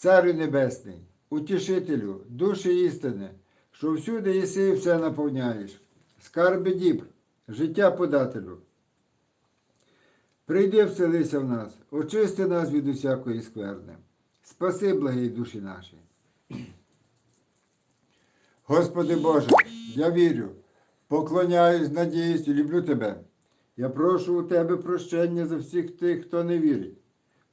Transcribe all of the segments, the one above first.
Царю Небесний, утішителю, душі істини, що всюди єси і все наповняєш, скарби дібр, життя подателю. Прийди вселися в нас, очисти нас від усякої скверни. Спаси, благі душі наші. Господи Боже, я вірю, поклоняюсь, надіюсь люблю Тебе. Я прошу у Тебе прощення за всіх тих, хто не вірить,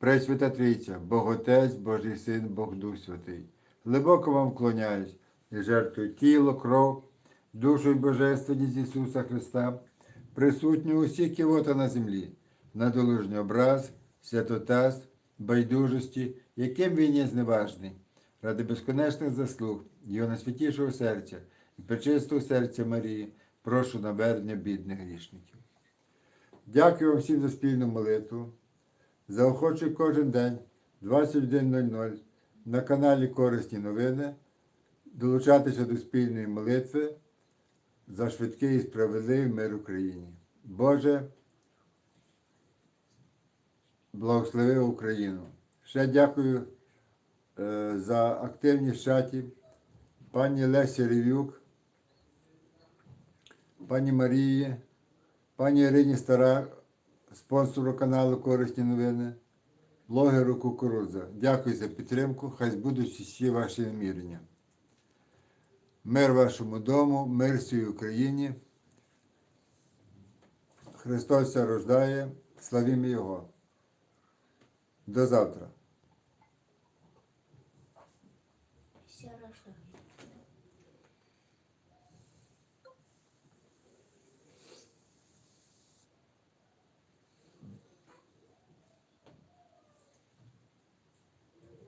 Пресвята Трійця, Бог Отець, Божий Син, Бог Дух Святий, глибоко вам вклоняюсь і жертвую тіло, кров, душу і божественність Ісуса Христа, присутню усі кивота на землі, на долужній образ, святотаз, байдужості, яким він є зневажний, ради безконечних заслуг Його найсвятішого серця і пречистого серця Марії, прошу навернення бідних грішників. Дякую вам всім за спільну молитву. Заохочую кожен день 21.00 на каналі Корисні новини долучатися до спільної молитви за швидкий і справедливий мир Україні. Боже, благослови Україну. Ще дякую е, за активність чаті пані Лесі Ревюк, пані Марії, пані Ірині Стара, спонсору каналу Корисні новини, блогеру Кукурудза. Дякую за підтримку. Хай збудуть всі ваші намірення. Мир вашому дому, мир всій Україні. Христос рождає, славімо Його. До завтра.